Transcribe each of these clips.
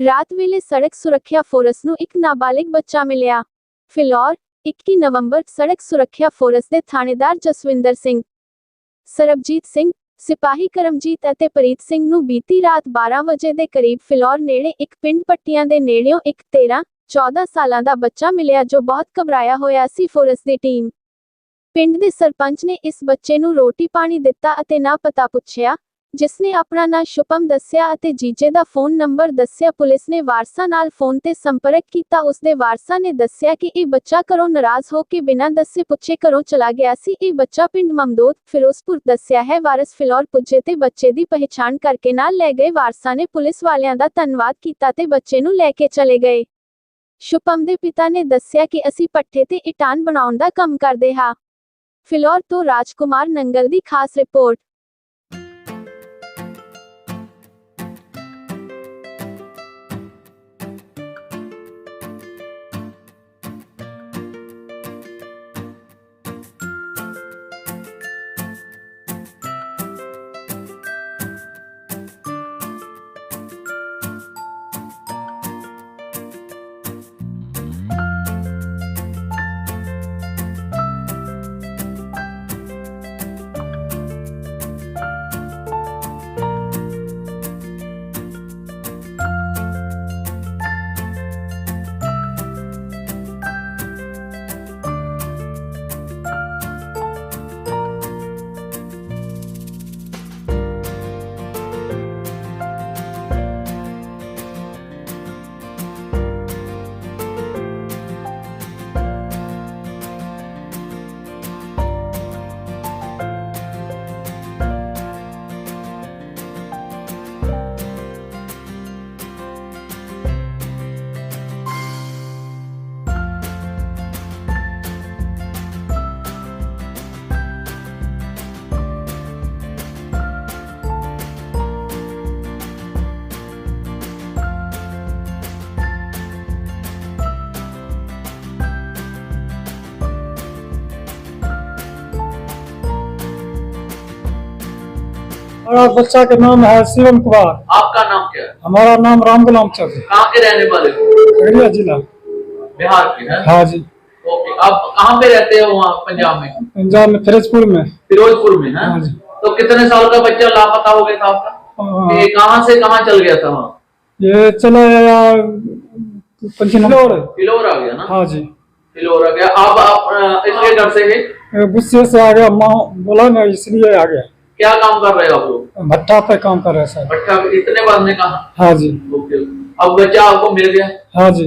ਰਾਤ ਵੇਲੇ ਸੜਕ ਸੁਰੱਖਿਆ ਫੋਰਸ ਨੂੰ ਇੱਕ ਨਾਬਾਲਿਗ ਬੱਚਾ ਮਿਲਿਆ। ਫਿਲੌਰ 21 ਨਵੰਬਰ, ਸੜਕ ਸੁਰੱਖਿਆ ਫੋਰਸ ਦੇ ਥਾਣੇਦਾਰ ਜਸਵਿੰਦਰ ਸਿੰਘ। ਸਰਬਜੀਤ ਸਿੰਘ, ਸਿਪਾਹੀ ਕਰਮਜੀਤ ਅਤੇ ਪ੍ਰੀਤ ਸਿੰਘ ਨੂੰ ਬੀਤੀ ਰਾਤ 12 ਵਜੇ ਦੇ ਕਰੀਬ ਫਿਲੌਰ ਨੇੜੇ ਇੱਕ ਪਿੰਡ ਪੱਟੀਆਂ ਦੇ ਨੇੜਿਓਂ ਇੱਕ 13 14 ਸਾਲਾਂ ਦਾ ਬੱਚਾ ਮਿਲਿਆ ਜੋ ਬਹੁਤ ਘਬਰਾਇਆ ਹੋਇਆ ਸੀ ਫੋਰਸ ਦੀ ਟੀਮ। ਪਿੰਡ ਦੇ ਸਰਪੰਚ ਨੇ ਇਸ ਬੱਚੇ ਨੂੰ ਰੋਟੀ ਪਾਣੀ ਦਿੱਤਾ ਅਤੇ ਨਾ ਪਤਾ ਪੁੱਛਿਆ ਜਿਸ ਨੇ ਆਪਣਾ ਨਾਂ ਸ਼ੁਭਮ ਦੱਸਿਆ ਅਤੇ ਜੀਜੇ ਦਾ ਫੋਨ ਨੰਬਰ ਦੱਸਿਆ, ਪੁਲਿਸ ਨੇ ਵਾਰਸਾਂ ਨਾਲ ਫੋਨ ਤੇ ਸੰਪਰਕ ਕੀਤਾ। ਉਸ ਦੇ ਵਾਰਸਾਂ ਨੇ ਦੱਸਿਆ ਕਿ ਇਹ ਬੱਚਾ ਘਰੋਂ ਨਾਰਾਜ਼ ਹੋ ਕੇ ਬਿਨਾਂ ਦੱਸੇ ਪੁੱਛੇ ਘਰੋਂ ਚਲਾ ਗਿਆ ਸੀ। ਇਹ ਬੱਚਾ ਪਿੰਡ ਮਮਦੋਦ, ਫਿਰੋਜ਼ਪੁਰ ਦੱਸਿਆ ਹੈ। ਵਾਰਸ ਫਿਲੌਰ ਪੁੱਜੇ ਤੇ ਬੱਚੇ ਦੀ ਪਹਿਚਾਣ ਕਰਕੇ ਨਾਲ ਲੈ ਗਏ। ਵਾਰਸਾਂ ਨੇ ਪੁਲਿਸ ਵਾਲਿਆਂ ਦਾ ਧੰਨਵਾਦ ਕੀਤਾ ਤੇ ਬੱਚੇ ਨੂੰ ਲੈ ਕੇ ਚਲੇ ਗਏ। ਸ਼ੁਭਮ ਦੇ ਪਿਤਾ ਨੇ ਦੱਸਿਆ ਕਿ ਅਸੀਂ ਪੱਠੇ ਤੇ ਇਟਾਨ ਬਣਾਉਣ ਦਾ ਕੰਮ ਕਰਦੇ ਹਾਂ। ਫਿਲੌਰ ਤੋਂ ਰਾਜਕੁਮਾਰ ਨੰਗਲ ਦੀ ਖਾਸ ਰਿਪੋਰਟ। हमारा बच्चा का नाम है शिवम कुमार। आपका नाम क्या है? हमारा नाम राम गुलाम चौक कहाँ के रहने वाले हो? खगड़िया जिला। बिहार के हैं? हाँ जी। ओके आप कहाँ पे रहते हो वहाँ पंजाब में? पंजाब में फिरोजपुर में। फिरोजपुर में है? हाँ जी। तो कितने साल का बच्चा लापता हो गया था आपका? हाँ, ये कहाँ से कहाँ चल गया था वहाँ? ये चला गया पंचनौर फिलोर। आ गया ना? हाँ जी। फिलोर आ गया। आप आप अ, इसके घर से गुस्से से आ गया माँ बोला ना इसलिए आ गया। क्या काम कर रहे हो आप लोग? भट्टा पे काम कर रहे हैं सर। भट्टा इतने बांधने का हाँ जी। ओके। अब बच्चा आपको मिल गया? हाँ जी।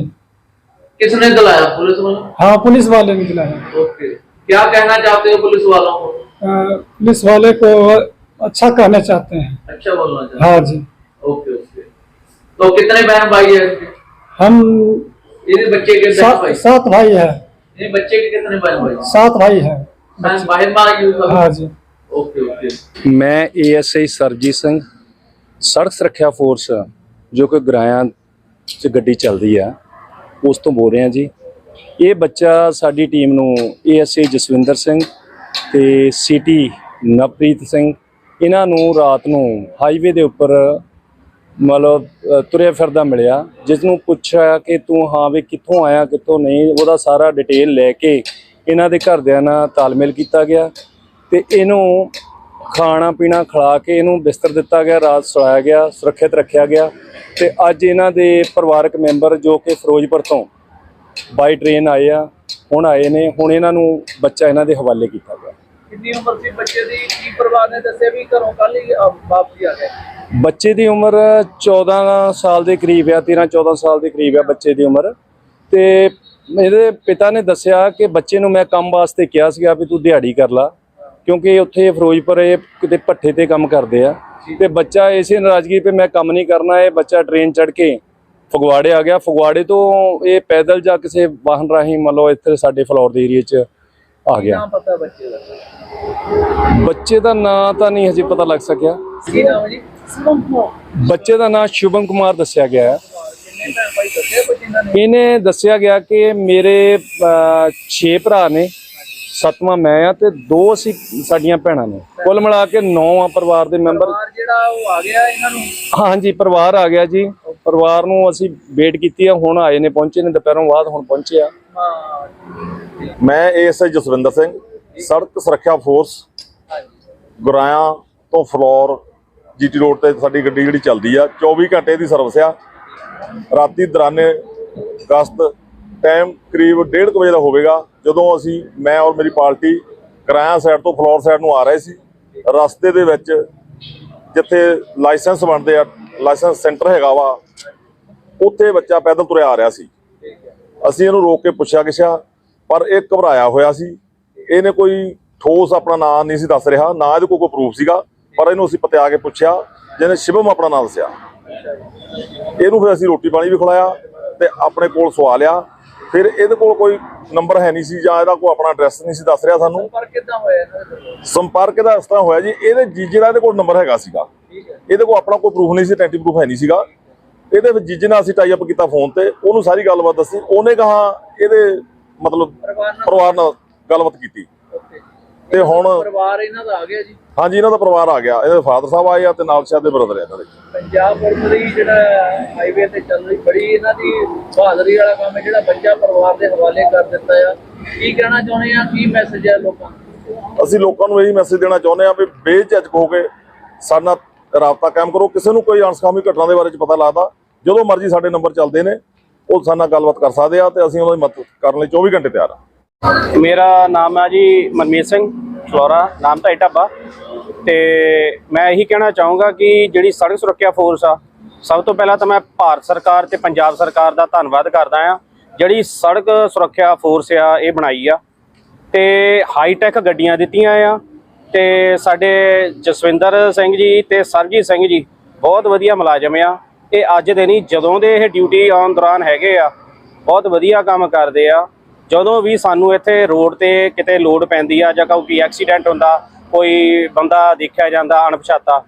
किसने दिलाया पुलिस वालों? हाँ पुलिस वाले निकला है ओके। क्या कहना चाहते हो पुलिस वालों को? पुलिस वाले को अच्छा कहना चाहते हैं। अच्छा बोलना चाहते हाँ। जी। Okay okay. तो कितने बहन भाई है हम ये बच्चे के सात भाई। सात भाई है। ये बच्चे के कितने बहन भाई? सात भाई है। बहन भाई हाँ। जी। ओके। ਮੈਂ ਏਐਸਆਈ ਸਰਜੀਤ ਸਿੰਘ, ਸੜਕ ਸੁਰੱਖਿਆ ਫੋਰਸ ਜੋ ਕਿ ਗਰਾਇਆਂ 'ਚ ਗੱਡੀ ਚੱਲਦੀ ਆ, ਉਸ ਤੋਂ ਬੋਲ ਰਿਹਾ ਜੀ। ਇਹ ਬੱਚਾ ਸਾਡੀ ਟੀਮ ਨੂੰ ਏਐਸਆਈ ਜਸਵਿੰਦਰ ਸਿੰਘ ਤੇ ਸਿਟੀ ਨਵਪ੍ਰੀਤ ਸਿੰਘ, ਇਹਨਾਂ ਨੂੰ ਰਾਤ ਨੂੰ ਹਾਈਵੇ ਦੇ ਉੱਪਰ ਮਤਲਬ ਤੁਰਿਆ ਫਿਰਦਾ ਮਿਲਿਆ ਜਿਸ ਨੂੰ ਪੁੱਛਿਆ ਕਿ ਤੂੰ ਹਾਂ ਵੀ ਕਿੱਥੋਂ ਆਇਆ, ਕਿੱਥੋਂ ਨਹੀਂ, ਉਹਦਾ ਸਾਰਾ ਡਿਟੇਲ ਲੈ ਕੇ ਇਹਨਾਂ ਦੇ ਘਰਦਿਆਂ ਨਾਲ ਤਾਲਮੇਲ ਕੀਤਾ ਗਿਆ ਤੇ ਇਹਨੂੰ ਖਾਣਾ ਪੀਣਾ ਖਿਲਾ ਕੇ ਇਹਨੂੰ ਬਿਸਤਰ ਦਿੱਤਾ ਗਿਆ ਰਾਤ ਸੁਲਾਇਆ ਗਿਆ ਸੁਰੱਖਿਅਤ ਰੱਖਿਆ ਗਿਆ ਤੇ ਅੱਜ ਇਹਨਾਂ ਦੇ ਪਰਿਵਾਰਕ ਮੈਂਬਰ ਜੋ ਕਿ ਫਿਰੋਜ਼ਪੁਰ ਤੋਂ ਬਾਈ ਟ੍ਰੇਨ ਆਏ ਆ ਹੁਣ ਆਏ ਨੇ ਹੁਣ ਇਹਨਾਂ ਨੂੰ ਬੱਚਾ ਇਹਨਾਂ ਦੇ ਹਵਾਲੇ ਕੀਤਾ ਗਿਆ। ਕਿੰਨੀ ਉਮਰ ਸੀ ਬੱਚੇ ਦੀ? ਕੀ ਪਰਿਵਾਰ ਨੇ ਦੱਸਿਆ ਵੀ ਘਰੋਂ ਕੱਲ ਹੀ ਵਾਪਸੀ ਆ ਗਏ? ਬੱਚੇ ਦੀ ਉਮਰ 14 ਸਾਲ ਦੇ ਕਰੀਬ ਆ 13 14 ਸਾਲ ਦੇ ਕਰੀਬ ਆ ਬੱਚੇ ਦੀ ਉਮਰ ਤੇ ਮੇਰੇ ਪਿਤਾ ਨੇ ਦੱਸਿਆ ਕਿ ਬੱਚੇ ਨੂੰ ਮੈਂ ਕੰਮ ਵਾਸਤੇ ਕਿਹਾ ਸੀਗਾ ਵੀ ਤੂੰ ਦਿਹਾੜੀ ਕਰ ਲਾ। ਕਿਉਂਕਿ ਉੱਥੇ ਫਿਰੋਜ਼ਪੁਰ ਇਹ ਕਿਤੇ ਪੱਠੇ ਤੇ ਕੰਮ ਕਰਦੇ ਆ। ਤੇ ਬੱਚਾ ਇਸੇ ਨਾਰਾਜ਼ਗੀ 'ਤੇ ਮੈਂ ਕੰਮ ਨਹੀਂ ਕਰਨਾ ਇਹ ਬੱਚਾ ਟ੍ਰੇਨ ਚੜ੍ਹ ਕੇ ਫਗਵਾੜੇ ਆ ਗਿਆ। ਫਗਵਾੜੇ ਤੋਂ ਇਹ ਪੈਦਲ ਜਾਂ ਕਿਸੇ ਵਾਹਨ ਰਾਹੀਂ ਮੰਨ ਲਓ ਇੱਥੇ ਸਾਡੇ ਫਲੋਰ ਦੇ ਏਰੀਏ 'ਚ ਆ ਗਿਆ। ਨਾਮ ਪਤਾ ਬੱਚੇ ਦਾ? ਬੱਚੇ ਦਾ ਨਾਂ ਤਾਂ ਨਹੀਂ ਹਜੇ ਪਤਾ ਲੱਗ ਸਕਿਆ। ਕੀ ਨਾਮ ਹੈ ਜੀ? ਬੱਚੇ ਦਾ ਨਾਂ ਸ਼ੁਭਮ ਕੁਮਾਰ ਦੱਸਿਆ ਗਿਆ ਹੈ। ਇਹਨੇ ਦੱਸਿਆ ਗਿਆ ਕਿ ਮੇਰੇ 6 ਭਰਾ ਨੇ। ਸੱਤਵਾਂ ਮੈਂ ਆ ਤੇ ਦੋ ਅਸੀਂ ਸਾਡੀਆਂ ਭੈਣਾਂ ਨੇ। ਕੁੱਲ ਮਿਲਾ ਕੇ 9 ਆ ਪਰਿਵਾਰ ਦੇ ਮੈਂਬਰ। ਪਰਿਵਾਰ ਜਿਹੜਾ ਉਹ ਆ ਗਿਆ ਇਹਨਾਂ ਨੂੰ? ਹਾਂਜੀ ਪਰਿਵਾਰ ਆ ਗਿਆ ਜੀ। ਪਰਿਵਾਰ ਨੂੰ ਅਸੀਂ ਵੇਟ ਕੀਤੀ ਆ ਹੁਣ ਆਏ ਨੇ ਪਹੁੰਚੇ ਨੇ ਦੁਪਹਿਰੋਂ ਬਾਅਦ ਹੁਣ ਪਹੁੰਚੇ ਆ। ਹਾਂ। ਮੈਂ ਏਐਸਆਈ ਜਸਵਿੰਦਰ ਸਿੰਘ ਸੜਕ ਸੁਰੱਖਿਆ ਫੋਰਸ ਗੁਰਾਇਆ ਤੋਂ ਫਲੋਰ ਜੀਟੀ ਰੋਡ ਤੇ ਸਾਡੀ ਗੱਡੀ ਜਿਹੜੀ ਚੱਲਦੀ ਆ 24 ਘੰਟੇ ਦੀ ਸਰਵਿਸ ਆ। ਰਾਤੀ ਦੌਰਾਨੇ ਗਸਤ ਟਾਈਮ ਕਰੀਬ 1:30 ਵਜੇ ਦਾ ਹੋਵੇਗਾ, ਜਦੋਂ ਅਸੀਂ, ਮੈਂ ਔਰ ਮੇਰੀ ਪਾਰਟੀ ਗੁਰਾਇਆ ਸਾਈਡ ਤੋਂ ਫਲੋਰ ਸਾਈਡ ਨੂੰ ਆ ਰਹੇ ਸੀ। ਰਸਤੇ ਦੇ ਵਿੱਚ ਜਿੱਥੇ ਲਾਇਸੈਂਸ ਬਣਦੇ ਆ, ਲਾਇਸੈਂਸ ਸੈਂਟਰ ਹੈਗਾ ਵਾ, ਉੱਥੇ ਬੱਚਾ ਪੈਦਲ ਤੁਰਿਆ ਆ ਰਿਹਾ ਸੀ। ਅਸੀਂ ਇਹਨੂੰ ਰੋਕ ਕੇ ਪੁੱਛਿਆ ਕਿਛਾ ਪਰ ਇਹ ਘਬਰਾਇਆ ਹੋਇਆ ਸੀ। ਇਹਨੇ ਕੋਈ ਠੋਸ ਆਪਣਾ ਨਾਮ ਨਹੀਂ ਸੀ ਦੱਸ ਰਿਹਾ, ਨਾ ਇਹਦੇ ਕੋਲ ਕੋਈ ਪ੍ਰੂਫ ਸੀਗਾ, ਪਰ ਇਹਨੂੰ ਅਸੀਂ ਪਤਿਆ ਕੇ ਪੁੱਛਿਆ, ਜਿਹਨੇ ਸ਼ਿਵਮ ਆਪਣਾ ਨਾਮ ਦੱਸਿਆ। ਇਹਨੂੰ ਫਿਰ ਅਸੀਂ ਰੋਟੀ ਪਾਣੀ ਵੀ ਖਿਲਾਇਆ ਤੇ ਆਪਣੇ ਕੋਲ ਸਵਾ ਲਿਆ ਫਿਰ ਇਹਦੇ ਕੋਲ ਕੋਈ ਨੰਬਰ ਹੈ ਨਹੀਂ ਸੀ ਜਾਂ ਇਹਦਾ ਕੋਈ ਆਪਣਾ ਐਡਰੈਸ ਨਹੀਂ ਸੀ ਦੱਸ ਰਿਹਾ ਸਾਨੂੰ। ਪਰ ਕਿੱਦਾਂ ਹੋਇਆ ਸੰਪਰਕ ਦਾ ਇਸ ਤਰ੍ਹਾਂ ਹੋਇਆ ਜੀ ਇਹਦੇ ਜੀਜੇ ਦਾ ਇਹਦੇ ਕੋਲ ਨੰਬਰ ਹੈਗਾ ਸੀਗਾ। ਇਹਦੇ ਕੋਲ ਆਪਣਾ ਕੋਈ ਪ੍ਰੂਫ ਨਹੀਂ ਸੀ ਟੈਂਟੀ ਪ੍ਰੂਫ ਹੈ ਨਹੀਂ ਸੀਗਾ। ਇਹਦੇ ਵਿੱਚ ਜੀਜੇ ਨਾਲ ਅਸੀਂ ਟਾਈ ਅਪ ਕੀਤਾ ਫੋਨ ਤੇ ਉਹਨੂੰ ਸਾਰੀ ਗੱਲਬਾਤ ਦੱਸੀ। ਉਹਨੇ ਕਹਾ ਇਹਦੇ ਮਤਲਬ ਪਰਿਵਾਰ ਨਾਲ ਗੱਲਬਾਤ ਕੀਤੀ। ਤੇ ਹੁਣ ਪਰਿਵਾਰ ਇਹਨਾਂ ਦਾ ਆ ਗਿਆ ਜੀ। ਹਾਂਜੀ ਇਹਨਾਂ ਦਾ ਪਰਿਵਾਰ ਆ ਗਿਆ। ਇਹਦੇ ਫਾਦਰ ਸਾਹਿਬ ਆਏ ਆ ਤੇ ਨਾਲ ਸ਼ਾਇਦ ਦੇ ਬ੍ਰਦਰ ਇਹਨਾਂ ਦੇ। ਪੰਜਾਬ ਪੁਲਿਸ ਦੀ ਜਿਹੜਾ ਹਾਈਵੇ ਤੇ ਚੱਲ ਰਹੀ ਬੜੀ ਇਹਨਾਂ ਦੀ ਬਹਾਦਰੀ ਵਾਲਾ ਕੰਮ ਹੈ ਜਿਹੜਾ ਬੱਚਾ ਪਰਿਵਾਰ ਦੇ ਹਵਾਲੇ ਕਰ ਦਿੱਤਾ ਆ। ਕੀ ਕਹਿਣਾ ਚਾਹੁੰਦੇ ਆ ਕੀ ਮੈਸੇਜ ਹੈ ਲੋਕਾਂ ਨੂੰ? ਅਸੀਂ ਲੋਕਾਂ ਨੂੰ ਇਹੀ ਮੈਸੇਜ ਦੇਣਾ ਚਾਹੁੰਦੇ ਆ ਵੀ ਬੇਝਿਜਕ ਹੋ ਕੇ ਸਾਡੇ ਨਾਲ ਰਾਬਤਾ ਕਾਇਮ ਕਰੋ। ਕਿਸੇ ਨੂੰ ਕੋਈ ਅਣਸਖਾਮੀ ਘਟਨਾ ਦੇ ਬਾਰੇ ਚ ਪਤਾ ਲੱਗਦਾ ਜਦੋਂ ਮਰਜ਼ੀ ਸਾਡੇ ਨੰਬਰ ਚੱਲਦੇ ਨੇ ਉਹ ਸਾਡੇ ਨਾਲ ਗੱਲਬਾਤ ਕਰ ਸਕਦੇ ਆ ਤੇ ਅਸੀਂ ਉਹਨਾਂ ਦੀ ਮਦਦ ਕਰਨ ਲਈ 24 ਘੰਟੇ ਤਿਆਰ ਆ। ਮੇਰਾ ਨਾਮ ਹੈ ਜੀ ਮਨਮੀਤ ਸਿੰਘ ਫਲੋਰਾ ਨਾਮ ਤਾਂ ਢਾਬਾ। ਤੇ ਮੈਂ ਇਹੀ ਕਹਿਣਾ ਚਾਹੂੰਗਾ ਕਿ ਜਿਹੜੀ ਸੜਕ ਸੁਰੱਖਿਆ ਫੋਰਸ ਆ, ਸਭ ਤੋਂ ਪਹਿਲਾਂ ਤਾਂ ਮੈਂ ਭਾਰਤ ਸਰਕਾਰ ਤੇ ਪੰਜਾਬ ਸਰਕਾਰ ਦਾ ਧੰਨਵਾਦ ਕਰਦਾ ਆ। ਜਿਹੜੀ ਸੜਕ ਸੁਰੱਖਿਆ ਫੋਰਸ ਆ, ਇਹ ਬਣਾਈ ਆ। ਤੇ ਹਾਈ ਟੈਕ ਗੱਡੀਆਂ ਦਿੱਤੀਆਂ ਆ। ਤੇ ਸਾਡੇ ਜਸਵਿੰਦਰ ਸਿੰਘ ਜੀ ਤੇ ਸਰਜੀਤ ਸਿੰਘ ਜੀ ਬਹੁਤ ਵਧੀਆ ਮੁਲਾਜ਼ਮ ਆ। ਇਹ ਅੱਜ ਦੇ ਨਹੀਂ, ਜਦੋਂ ਦੇ ਇਹ ਡਿਊਟੀ ਆਨ ਦੌਰਾਨ ਹੈਗੇ ਆ, ਬਹੁਤ ਵਧੀਆ ਕੰਮ ਕਰਦੇ ਆ। ਜਦੋਂ ਵੀ ਸਾਨੂੰ ਇੱਥੇ ਰੋਡ ਤੇ ਕਿਤੇ ਲੋਡ ਪੈਂਦੀ ਆ ਜਾਂ ਕੋਈ ਐਕਸੀਡੈਂਟ ਹੁੰਦਾ ਕੋਈ ਬੰਦਾ ਦੇਖਿਆ ਜਾਂਦਾ ਅਣਪਛਾਤਾ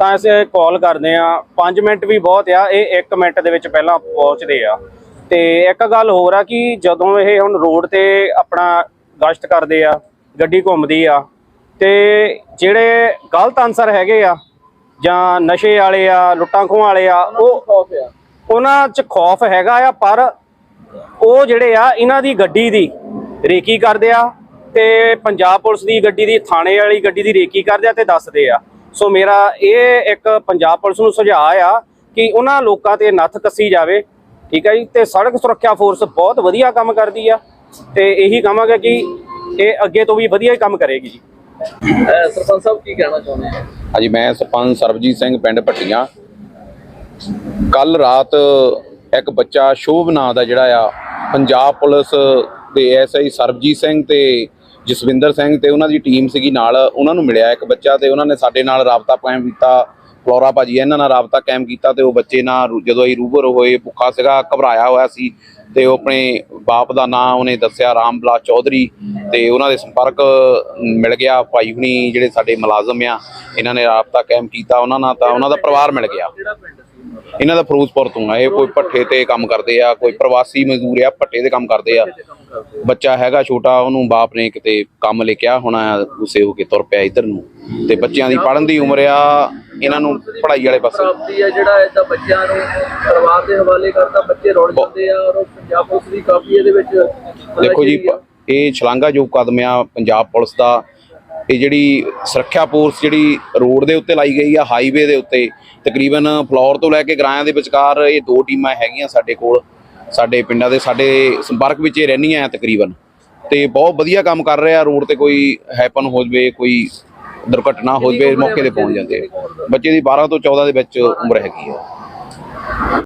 ਤਾਂ ਅਸੀਂ ਕਾਲ ਕਰਦੇ ਆ 5 ਮਿੰਟ ਵੀ ਬਹੁਤ ਆ ਇਹ 1 ਮਿੰਟ ਦੇ ਵਿੱਚ ਪਹਿਲਾਂ ਪਹੁੰਚਦੇ ਆ। ਤੇ ਇੱਕ ਗੱਲ ਹੋਰ ਆ ਕਿ ਜਦੋਂ ਇਹ ਹੁਣ ਰੋਡ ਤੇ ਆਪਣਾ ਗਸ਼ਤ ਕਰਦੇ ਆ ਗੱਡੀ ਘੁੰਮਦੀ ਆ ਤੇ ਜਿਹੜੇ ਗਲਤ ਅਨਸਰ ਹੈਗੇ ਆ ਜਾਂ ਨਸ਼ੇ ਵਾਲੇ ਆ ਲੁੱਟਾਂ ਖੋਹਾਂ ਵਾਲੇ ਆ ਉਹ ਉਹਨਾਂ 'ਚ ਖੌਫ ਹੈਗਾ ਆ ਪਰ ਉਹ ਜਿਹੜੇ ਆ ਇਹਨਾਂ ਦੀ ਗੱਡੀ ਦੀ ਰੇਕੀ ਕਰਦੇ ਆ ਤੇ ਪੰਜਾਬ ਪੁਲਿਸ ਦੀ ਗੱਡੀ ਦੀ ਥਾਣੇ ਵਾਲੀ ਗੱਡੀ ਦੀ ਰੇਕੀ ਕਰਦੇ ਆ ਤੇ ਦੱਸਦੇ ਆ। ਸੋ ਮੇਰਾ ਇਹ ਇੱਕ ਪੰਜਾਬ ਪੁਲਿਸ ਨੂੰ ਸੁਝਾਅ ਆ ਕਿ ਉਹਨਾਂ ਲੋਕਾਂ ਤੇ ਨੱਥ ਕੱਸੀ ਜਾਵੇ ਠੀਕ ਹੈ ਜੀ? ਤੇ ਸੜਕ ਸੁਰੱਖਿਆ ਫੋਰਸ ਬਹੁਤ ਵਧੀਆ ਕੰਮ ਕਰਦੀ ਆ ਤੇ ਇਹੀ ਕਹਾਂਗੇ ਕਿ ਇਹ ਅੱਗੇ ਤੋਂ ਵੀ ਵਧੀਆ ਹੀ ਕੰਮ ਕਰੇਗੀ ਜੀ। ਸਰਪੰਚ ਸਾਹਿਬ ਕੀ ਕਹਿਣਾ ਚਾਹੁੰਦੇ ਆ ਹਾਂਜੀ ਮੈਂ ਸਰਪੰਚ ਸਰਬਜੀਤ ਸਿੰਘ ਪਿੰਡ ਭੱਟੀਆਂ। ਕੱਲ ਰਾਤ ਇੱਕ ਬੱਚਾ ਸ਼ੋਭ ਨਾਂ ਦਾ ਜਿਹੜਾ ਆ, ਪੰਜਾਬ ਪੁਲਿਸ ਦੇ ਐਸਆਈ ਸਰਬਜੀਤ ਸਿੰਘ ਤੇ ਜਸਵਿੰਦਰ ਸਿੰਘ ਤੇ ਉਹਨਾਂ ਦੀ ਟੀਮ ਸੀਗੀ ਨਾਲ, ਉਹਨਾਂ ਨੂੰ ਮਿਲਿਆ ਇੱਕ ਬੱਚਾ ਤੇ ਉਹਨਾਂ ਨੇ ਸਾਡੇ ਨਾਲ ਰਾਬਤਾ ਕਾਇਮ ਕੀਤਾ। ਫਲੋਰਾ ਭਾਜੀ, ਇਹਨਾਂ ਨਾਲ ਰਾਬਤਾ ਕਾਇਮ ਕੀਤਾ ਤੇ ਉਹ ਬੱਚੇ ਨਾਲ ਜਦੋਂ ਅਸੀਂ ਰੂਬਰ ਹੋਏ, ਭੁੱਖਾ ਸੀਗਾ, ਘਬਰਾਇਆ ਹੋਇਆ ਸੀ ਤੇ ਉਹ ਆਪਣੇ ਬਾਪ ਦਾ ਨਾਂ ਉਹਨੇ ਦੱਸਿਆ ਰਾਮ ਬਲਾਸ ਚੌਧਰੀ ਤੇ ਉਹਨਾਂ ਦੇ ਸੰਪਰਕ ਮਿਲ ਗਿਆ। ਭਾਈ ਹੁਣੀ ਜਿਹੜੇ ਸਾਡੇ ਮੁਲਾਜ਼ਮ ਆ, ਇਹਨਾਂ ਨੇ ਰਾਬਤਾ ਕਾਇਮ ਕੀਤਾ, ਉਹਨਾਂ ਨਾਲ ਤਾਂ ਉਹਨਾਂ ਦਾ ਪਰਿਵਾਰ ਮਿਲ ਗਿਆ। ਇਹਨਾਂ ਦਾ ਫਿਰੋਜ਼ਪੁਰ ਤੋਂ ਆ ਇਹ ਕੋਈ ਭੱਠੇ ਤੇ ਕੰਮ ਕਰਦੇ ਆ ਕੋਈ ਪ੍ਰਵਾਸੀ ਮਜ਼ਦੂਰ ਆ ਭੱਠੇ ਤੇ ਕੰਮ ਕਰਦੇ ਆ। ਬੱਚਾ ਹੈਗਾ ਛੋਟਾ ਉਹਨੂੰ ਬਾਪ ਨੇ ਕਿਤੇ ਕੰਮ ਲੈ ਕੇ ਆ ਹੁਣ ਗੁੱਸੇ ਹੋ ਕੇ ਤੁਰ ਪਿਆ ਇੱਧਰ ਨੂੰ। ਤੇ ਬੱਚਿਆਂ ਦੀ ਪੜ੍ਹਨ ਦੀ ਉਮਰ ਆ ਇਹਨਾਂ ਨੂੰ ਪੜ੍ਹਾਈ ਵਾਲੇ ਪਾਸੇ। ਪ੍ਰਾਪਤੀ ਆ ਜਿਹੜਾ ਇਦਾਂ ਬੱਚਿਆਂ ਨੂੰ ਪਰਿਵਾਰ ਦੇ ਹਵਾਲੇ ਕਰਤਾ ਬੱਚੇ ਰੁੜ ਜਾਂਦੇ ਆ ਔਰ ਉਹ ਪੰਜਾਬ ਪੁਲਿਸ ਦੀ ਕਾਫੀ ਇਹਦੇ ਵਿੱਚ ਮਤਲਬ ਦੇਖੋ ਜੀ ਇਹ ਛਲਾਂਗਾ ਜੋ ਕਦਮ ਆ ਪੰਜਾਬ ਪੁਲਿਸ ਦਾ ਇਹ ਜਿਹੜੀ ਸੁਰੱਖਿਆ ਫੋਰਸ ਜਿਹੜੀ ਰੋਡ ਦੇ ਉੱਤੇ ਲਾਈ ਗਈ ਆ ਹਾਈਵੇ ਦੇ ਉੱਤੇ, ਤਕਰੀਬਨ ਫਲੋਰ ਤੋਂ ਲੈ ਕੇ ਗਰਾਇਆਂ ਦੇ ਵਿਚਕਾਰ ਇਹ ਦੋ ਟੀਮਾਂ ਹੈਗੀਆਂ ਸਾਡੇ ਕੋਲ, ਸਾਡੇ ਪਿੰਡਾਂ ਦੇ, ਸਾਡੇ ਸੰਪਰਕ ਵਿੱਚ ਇਹ ਰਹਿੰਦੀਆਂ ਆ ਤਕਰੀਬਨ ਤੇ ਬਹੁਤ ਵਧੀਆ ਕੰਮ ਕਰ ਰਿਹਾ ਰੋਡ ਤੇ ਕੋਈ ਹੈਪਨ ਹੋ ਜਵੇ, ਕੋਈ ਦੁਰਘਟਨਾ ਹੋ ਜਵੇ, ਮੌਕੇ ਤੇ ਪਹੁੰਚ ਜਾਂਦੇ ਆ। ਬੱਚੇ ਦੀ 12 ਤੋਂ 14 ਦੇ ਵਿੱਚ ਉਮਰ ਹੈਗੀ ਆ